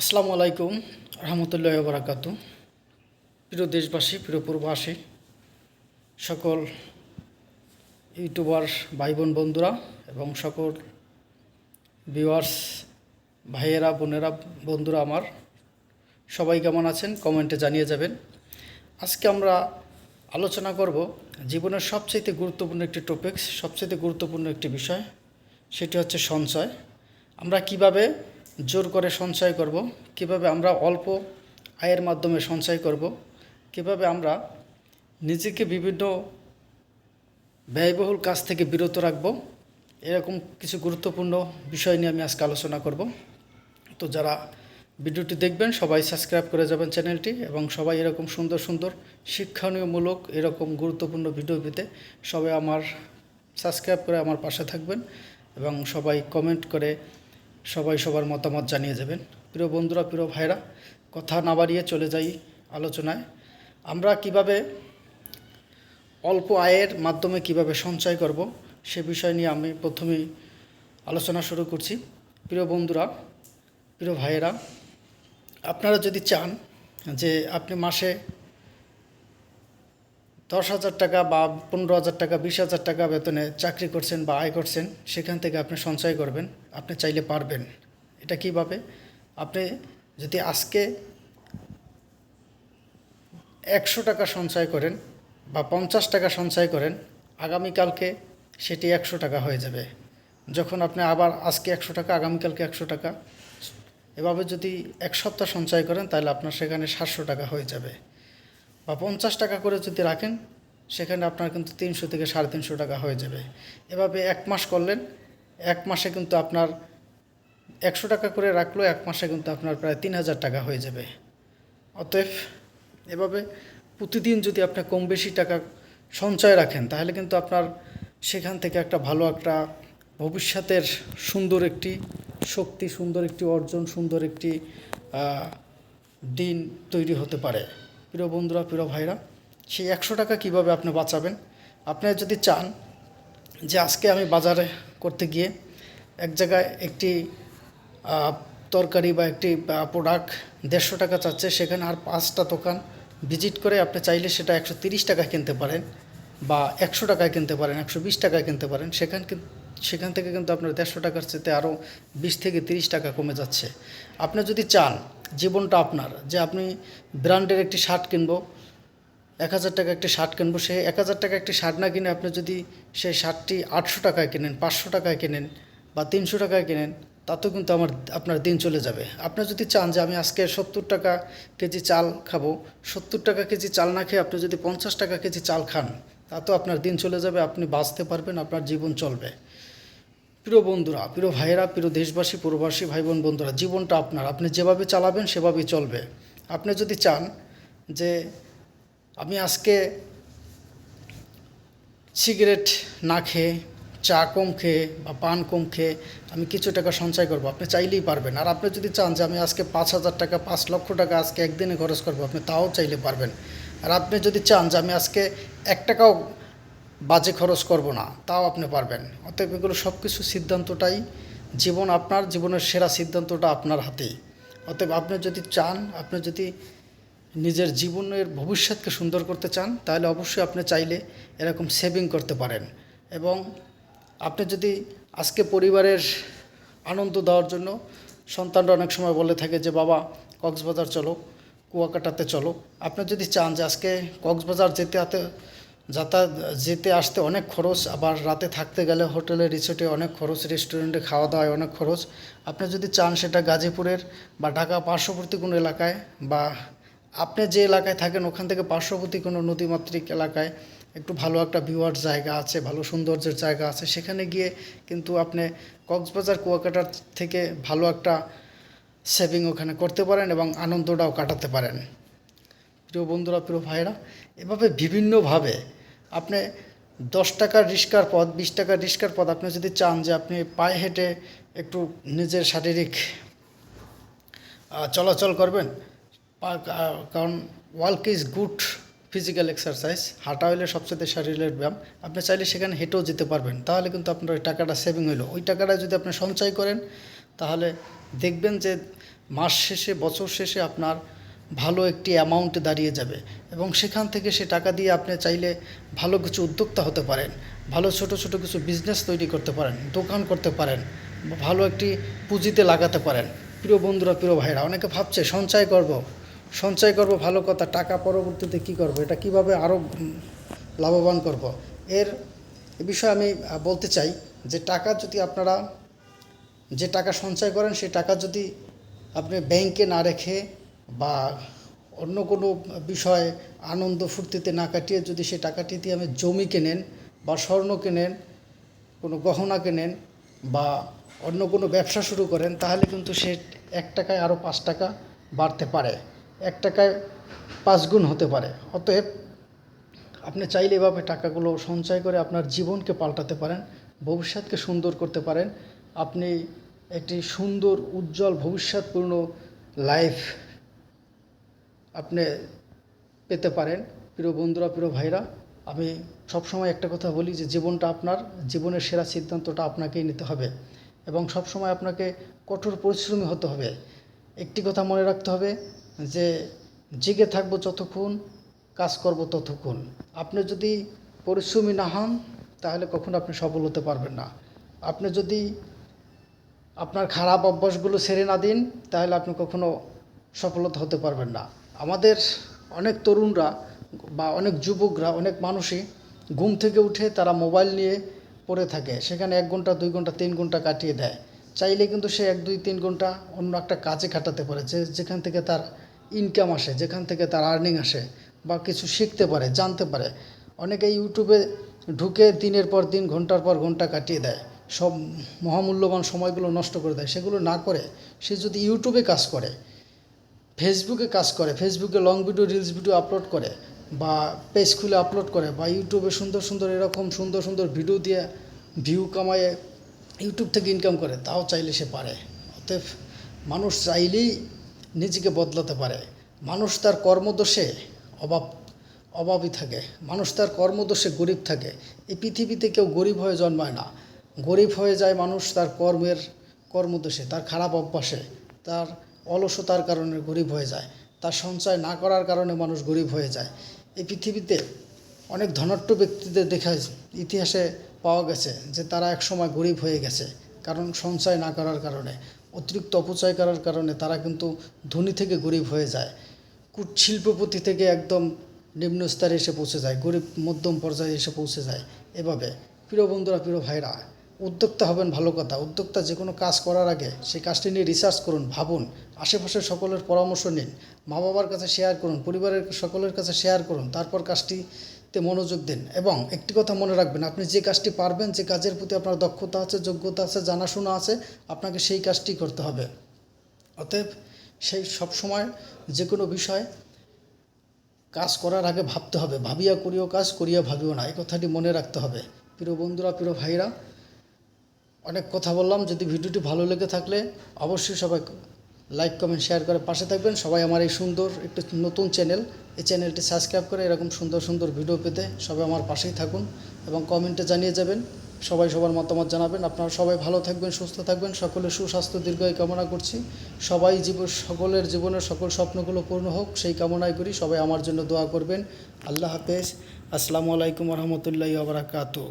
আসসালামু আলাইকুম, রহমতুল্লাহ বারাকাত প্রিয় দেশবাসী, প্রিয় পূর্ববাসী, সকল ইউটিউবার ভাই বোন বন্ধুরা, এবং সকল ভিউয়ার্স, ভাইয়েরা, বোনেরা, বন্ধুরা আমার, সবাই কেমন আছেন? কমেন্টে জানিয়ে যাবেন। আজকে আমরা আলোচনা করব জীবনের সবচেয়ে গুরুত্বপূর্ণ একটি টপিকস সবচেয়ে গুরুত্বপূর্ণ একটি বিষয়, সেটি হচ্ছে সঞ্চয়। আমরা কীভাবে জোর করে সঞ্চয় করব, কীভাবে আমরা অল্প আয়ের মাধ্যমে সঞ্চয় করব, কীভাবে আমরা নিজেকে বিভিন্ন ব্যয়বহুল কাজ থেকে বিরত রাখব, এরকম কিছু গুরুত্বপূর্ণ বিষয় নিয়ে আমি আজকে আলোচনা করব। তো যারা ভিডিওটি দেখবেন, সবাই সাবস্ক্রাইব করে যাবেন চ্যানেলটি এবং সবাই এরকম সুন্দর সুন্দর শিক্ষণীয়মূলক এরকম গুরুত্বপূর্ণ ভিডিও পেতে সবাই আমার সাবস্ক্রাইব করে আমার পাশে থাকবেন এবং সবাই কমেন্ট করে সবাই সবার মতামত জানিয়ে যাবেন প্রিয় বন্ধুরা, প্রিয় ভাইরা কথা না বাড়িয়ে চলে যাই আলোচনায়। আমরা কীভাবে অল্প আয়ের মাধ্যমে কীভাবে সঞ্চয় করব সে বিষয় নিয়ে আমি প্রথমেই আলোচনা শুরু করছি। প্রিয় বন্ধুরা, প্রিয় ভাইয়েরা, আপনারা যদি চান যে আপনি মাসে দশ হাজার টাকা বা পনেরো হাজার টাকা, বিশ হাজার টাকা বেতনে চাকরি করছেন বা আয় করছেন, সেখান থেকে আপনি সঞ্চয় করবেন, আপনি চাইলে পারবেন। এটা কীভাবে? আপনি যদি আজকে একশো টাকা সঞ্চয় করেন বা পঞ্চাশ টাকা সঞ্চয় করেন, আগামীকালকে সেটি একশো টাকা হয়ে যাবে। যখন আপনি আবার আজকে একশো টাকা, আগামীকালকে একশো টাকা, এভাবে যদি এক সপ্তাহ সঞ্চয় করেন, তাহলে আপনার সেখানে সাতশো টাকা হয়ে যাবে। বা পঞ্চাশ টাকা করে যদি রাখেন, সেখানে আপনার কিন্তু তিনশো থেকে সাড়ে তিনশো টাকা হয়ে যাবে। এভাবে এক মাস করলেন, এক মাসে কিন্তু আপনার একশো টাকা করে রাখলেও এক মাসে কিন্তু আপনার প্রায় তিন হাজার টাকা হয়ে যাবে। অতএব এভাবে প্রতিদিন যদি আপনি কম বেশি টাকা সঞ্চয় রাখেন, তাহলে কিন্তু আপনার সেখান থেকে একটা ভালো একটা ভবিষ্যতের সুন্দর একটি শক্তি, সুন্দর একটি অর্জন, সুন্দর একটি দিন তৈরি হতে পারে। প্রিয় বন্ধুরা, প্রিয় ভাইরা, সেই একশো টাকা কীভাবে আপনি বাঁচাবেন? আপনি যদি চান যে আজকে আমি বাজারে করতে গিয়ে এক জায়গায় একটি তরকারি বা একটি প্রোডাক্ট দেড়শো টাকা চাচ্ছে, সেখানে আর পাঁচটা দোকান ভিজিট করে আপনি চাইলে সেটা একশো তিরিশ টাকা কিনতে পারেন বা একশো টাকায় কিনতে পারেন, একশো বিশ টাকায় কিনতে পারেন, সেখান সেখান থেকে কিন্তু আপনার দেড়শো টাকার চেতে আরও বিশ থেকে তিরিশ টাকা কমে যাচ্ছে। আপনি যদি চান জীবনটা আপনার, যে আপনি ব্র্যান্ডের একটি শার্ট কিনবো, এক হাজার টাকা একটি শার্ট কিনবো, সে এক হাজার টাকা একটি শার্ট না কিনে আপনি যদি সেই শার্টটি আটশো টাকায় কেনেন, পাঁচশো টাকায় কেনেন বা তিনশো টাকায় কেনেন তাতেও কিন্তু আমার আপনার দিন চলে যাবে। আপনি যদি চান যে আমি আজকে সত্তর টাকা কেজি চাল খাব, সত্তর টাকা কেজি চাল না খেয়ে আপনি যদি পঞ্চাশ টাকা কেজি চাল খান, তাতেও আপনার দিন চলে যাবে, আপনি বাঁচতে পারবেন, আপনার জীবন চলবে। প্রিয় বন্ধুরা, প্রিয় ভাইয়েরা, প্রিয় দেশবাসী, প্রবাসী ভাই বোন বন্ধুরা, জীবনটা আপনার। আপনি যেভাবে চালাবেন, সেভাবেই চলবে। আপনি যদি চান যে আমি আজকে সিগারেট না খেয়ে, চা কম খেয়ে বা পান কম খেয়ে আমি কিছু টাকা সঞ্চয় করব, আপনি চাইলেই পারবেন। আর আপনি যদি চান যে আমি আজকে পাঁচ হাজার টাকা, পাঁচ লক্ষ টাকা আজকে একদিনে খরচ করব, আপনি তাও চাইলে পারবেন। আর আপনি যদি চান যে আমি আজকে এক টাকাও বাজে খরচ করব না, তাও আপনি পারবেন। অতএব এগুলো সব কিছু সিদ্ধান্তটাই জীবন আপনার, জীবনের সেরা সিদ্ধান্তটা আপনার হাতেই। অতএব আপনি যদি চান, আপনি যদি নিজের জীবনের ভবিষ্যৎকে সুন্দর করতে চান, তাহলে অবশ্যই আপনি চাইলে এরকম সেভিং করতে পারেন। এবং আপনি যদি আজকে পরিবারের আনন্দ দেওয়ার জন্য, সন্তানরা অনেক সময় বলে থাকে যে, বাবা, কক্সবাজার চলো, কুয়াকাটাতে চলো। আপনি যদি চান যে, আজকে কক্সবাজার যেতে, হাতে যাতায়াত, যেতে আসতে অনেক খরচ, আবার রাতে থাকতে গেলে হোটেলে, রিসোর্টে অনেক খরচ, রেস্টুরেন্টে খাওয়া দাওয়ায় অনেক খরচ। আপনি যদি চান সেটা গাজীপুরের বা ঢাকা পার্শ্ববর্তী কোনো এলাকায় বা আপনি যে এলাকায় থাকেন ওখান থেকে পার্শ্ববর্তী কোনো নদীমাতৃক এলাকায়, একটু ভালো একটা ভিউয়ার জায়গা আছে, ভালো সৌন্দর্যের জায়গা আছে, সেখানে গিয়ে কিন্তু আপনি কক্সবাজার, কুয়াকাটার থেকে ভালো একটা সেভিং ওখানে করতে পারেন এবং আনন্দটাও কাটাতে পারেন। প্রিয় বন্ধুরা, প্রিয় ভাইরা এভাবে বিভিন্নভাবে আপনি দশ টাকার রিস্কার পথ বিশ টাকার রিস্কার পথ আপনি যদি চান যে আপনি পায়ে হেঁটে একটু নিজের শারীরিক চলাচল করবেন কারণ work is good physical exercise, হাঁটা হইলে সবচেয়ে শরীরের ব্যায়াম। আপনি চাইলে সেখানে হেঁটেও যেতে পারবেন। তাহলে কিন্তু আপনার ওই টাকাটা সেভিং হইল। ওই টাকাটা যদি আপনি সঞ্চয় করেন, তাহলে দেখবেন যে মাস শেষে, বছর শেষে আপনার ভালো একটি অ্যামাউন্টে দাঁড়িয়ে যাবে এবং সেখান থেকে সে টাকা দিয়ে আপনি চাইলে ভালো কিছু উদ্যোক্তা হতে পারেন, ভালো ছোট ছোট কিছু বিজনেস তৈরি করতে পারেন, দোকান করতে পারেন, ভালো একটি পুঁজিতে লাগাতে পারেন। প্রিয় বন্ধুরা, প্রিয় ভাইরা অনেকে ভাবছে সঞ্চয় করব। সঞ্চয় করব ভালো কথা, টাকা পরবর্তীতে কি করব? এটা কীভাবে আরও লাভবান করব? এর বিষয়ে আমি বলতে চাই যে টাকা যদি আপনারা, যে টাকা সঞ্চয় করেন সেই টাকা যদি আপনি ব্যাংকে না রেখে বা অন্য কোনো বিষয়ে আনন্দ ফুর্তিতে না কাটিয়ে যদি সে টাকাটি দিয়ে আমি জমি কেনেন বা স্বর্ণ কেনেন, কোনো গহনা কেনেন বা অন্য কোনো ব্যবসা শুরু করেন, তাহলে কিন্তু সে এক টাকায় আরও পাঁচ টাকা বাড়তে পারে। এক টাকায় পাঁচ গুণ হতে পারে। অতএব আপনি চাইলে এভাবে টাকাগুলো সঞ্চয় করে আপনার জীবনকে পাল্টাতে পারেন, ভবিষ্যৎকে সুন্দর করতে পারেন। আপনি একটি সুন্দর, উজ্জ্বল, ভবিষ্যৎপূর্ণ লাইফ আপনি পেতে পারেন। প্রিয় বন্ধুরা, প্রিয় ভাইরা, আমি সবসময় একটা কথা বলি যে জীবনটা আপনার, জীবনের সেরা সিদ্ধান্তটা আপনাকেই নিতে হবে এবং সবসময় আপনাকে কঠোর পরিশ্রমী হতে হবে। একটি কথা মনে রাখতে হবে যে জেগে থাকব যতক্ষণ, কাজ করব ততক্ষণ। আপনি যদি পরিশ্রমী না হন, তাহলে কখনো আপনি সফল হতে পারবেন না। আপনি যদি আপনার খারাপ অভ্যাসগুলো ছেড়ে না দিন, তাহলে আপনি কখনো সফলতা হতে পারবেন না। আমাদের অনেক তরুণরা বা অনেক যুবকরা, অনেক মানুষই ঘুম থেকে উঠে তারা মোবাইল নিয়ে পড়ে থাকে। সেখানে এক ঘণ্টা, দুই ঘণ্টা, তিন ঘণ্টা কাটিয়ে দেয়। চাইলে কিন্তু সে এক, দুই, তিন ঘণ্টা অন্য একটা কাজে কাটাতে পারে, যে যেখান থেকে তার ইনকাম আসে, যেখান থেকে তার আর্নিং আসে বা কিছু শিখতে পারে, জানতে পারে। অনেকে ইউটিউবে ঢুকে দিনের পর দিন, ঘণ্টার পর ঘণ্টা কাটিয়ে দেয়। সব মহামূল্যবান সময়গুলো নষ্ট করে দেয়। সেগুলো না করে সে যদি ইউটিউবে কাজ করে ফেসবুকে কাজ করে ফেসবুকে long video reels video upload করে বা পেজ খুলে আপলোড করে বা ইউটিউবে সুন্দর সুন্দর এরকম সুন্দর সুন্দর ভিডিও দিয়ে ভিউ কামায় ইউটিউব থেকে ইনকাম করে, তাও চাইলে সে পারে। অতএব মানুষ চাইলেই নিজেকে বদলাতে পারে। মানুষ তার কর্মদোষে অভাব, অভাবই থাকে। মানুষ তার কর্মদোষে গরিব থাকে। এই পৃথিবীতে কেউ গরিব হয়ে জন্মায় না। গরিব হয়ে যায় মানুষ তার কর্মের কর্মদোষে, তার খারাপ অভ্যাসে, তার অলসতার কারণে গরিব হয়ে যায়, তার সঞ্চয় না করার কারণে মানুষ গরিব হয়ে যায়। এই পৃথিবীতে অনেক ধনাঢ্য ব্যক্তিদের দেখা ইতিহাসে পাওয়া গেছে যে তারা একসময় গরিব হয়ে গেছে, কারণ সঞ্চয় না করার কারণে, অতিরিক্ত অপচয় করার কারণে তারা কিন্তু ধনী থেকে গরিব হয়ে যায়। কুট শিল্পপতি থেকে একদম নিম্ন স্তরে এসে পৌঁছে যায়, গরিব মধ্যম পর্যায়ে এসে পৌঁছে যায়। এভাবে প্রিয় বন্ধুরা, প্রিয় ভাইরা উদ্যোক্তা হবেন ভালো কথা। উদ্যোক্তা যে কোনো কাজ করার আগে সেই কাজটি নিয়ে রিসার্চ করুন, ভাবুন। আশেপাশের সকলের পরামর্শ নিন। মা বাবার কাছে শেয়ার করুন, পরিবারের সকলের কাছে শেয়ার করুন, তারপর কাজটিতে মনোযোগ দিন এবং একটি কথা মনে রাখবেন, আপনি যে কাজটি পারবেন, যে কাজের প্রতি আপনার দক্ষতা আছে, যোগ্যতা আছে, জানাশোনা আছে, আপনাকে সেই কাজটি করতে হবে। অতএব সেই সবসময় যে কোনো বিষয় কাজ করার আগে ভাবতে হবে। ভাবিয়া করিও কাজ, করিয়া ভাবিও না, এই কথাটি মনে রাখতে হবে। প্রিয় বন্ধুরা, প্রিয় ভাইরা অনেক কথা বললাম। যদি ভিডিওটি ভালো লেগে থাকলে অবশ্যই সবাই লাইক, কমেন্ট, শেয়ার করে পাশে থাকবেন। সবাই আমার এই সুন্দর একটু নতুন চ্যানেল, এই চ্যানেলটি সাবস্ক্রাইব করে এরকম সুন্দর সুন্দর ভিডিও পেতে সবাই আমার পাশেই থাকুন এবং কমেন্টে জানিয়ে যাবেন। সবাই সবার মতামত জানাবেন। আপনারা সবাই ভালো থাকবেন, সুস্থ থাকবেন। সকলের সুস্বাস্থ্য দীর্ঘায়ু কামনা করছি। সবাই জীব, সকলের জীবনের সকল স্বপ্নগুলো পূর্ণ হোক, সেই কামনাই করি। সবাই আমার জন্য দোয়া করবেন। আল্লাহ হাফেজ। আসসালামু আলাইকুম রহমতুল্লাহ আবরাকাতু